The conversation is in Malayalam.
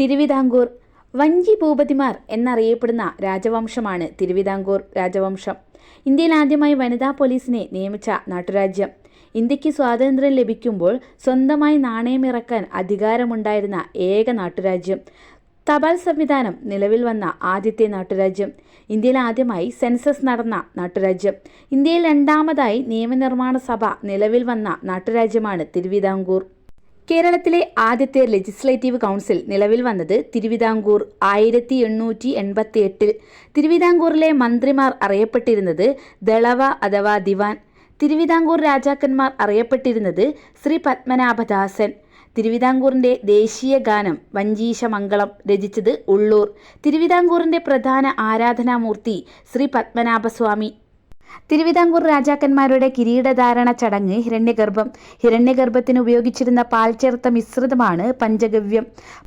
തിരുവിതാംകൂർ. വഞ്ചി ഭൂപതിമാർ എന്നറിയപ്പെടുന്ന രാജവംശമാണ് തിരുവിതാംകൂർ രാജവംശം. ഇന്ത്യയിൽ ആദ്യമായി വനിതാ പോലീസിനെ നിയമിച്ച നാട്ടുരാജ്യം. ഇന്ത്യയ്ക്ക് സ്വാതന്ത്ര്യം ലഭിക്കുമ്പോൾ സ്വന്തമായി നാണയമിറക്കാൻ അധികാരമുണ്ടായിരുന്ന ഏക നാട്ടുരാജ്യം. തപാൽ സംവിധാനം നിലവിൽ വന്ന ആദ്യത്തെ നാട്ടുരാജ്യം. ഇന്ത്യയിൽ ആദ്യമായി സെൻസസ് നടന്ന നാട്ടുരാജ്യം. ഇന്ത്യയിൽ രണ്ടാമതായി നിയമനിർമ്മാണ സഭ നിലവിൽ വന്ന നാട്ടുരാജ്യമാണ് തിരുവിതാംകൂർ. കേരളത്തിലെ ആദ്യത്തെ ലെജിസ്ലേറ്റീവ് കൗൺസിൽ നിലവിൽ വന്നത് തിരുവിതാംകൂർ. ആയിരത്തി എണ്ണൂറ്റി എൺപത്തി എട്ടിൽ തിരുവിതാംകൂറിലെ മന്ത്രിമാർ അറിയപ്പെട്ടിരുന്നത് ദളവ അഥവാ ദിവാൻ. തിരുവിതാംകൂർ രാജാക്കന്മാർ അറിയപ്പെട്ടിരുന്നത് ശ്രീ പത്മനാഭദാസൻ. തിരുവിതാംകൂറിന്റെ ദേശീയ ഗാനം വഞ്ചീശമംഗളം രചിച്ചത് ഉള്ളൂർ. തിരുവിതാംകൂറിന്റെ പ്രധാന ആരാധനാമൂർത്തി ശ്രീ പത്മനാഭസ്വാമി തിരുവിതാംകൂർ രാജാക്കന്മാരുടെ കിരീടധാരണ ചടങ്ങ് ഹിരണ്യഗർഭം. ഹിരണ്യഗർഭത്തിന് ഉപയോഗിച്ചിരുന്ന പാൽ ചേർത്ത മിശ്രിതമാണ് പഞ്ചഗവ്യം.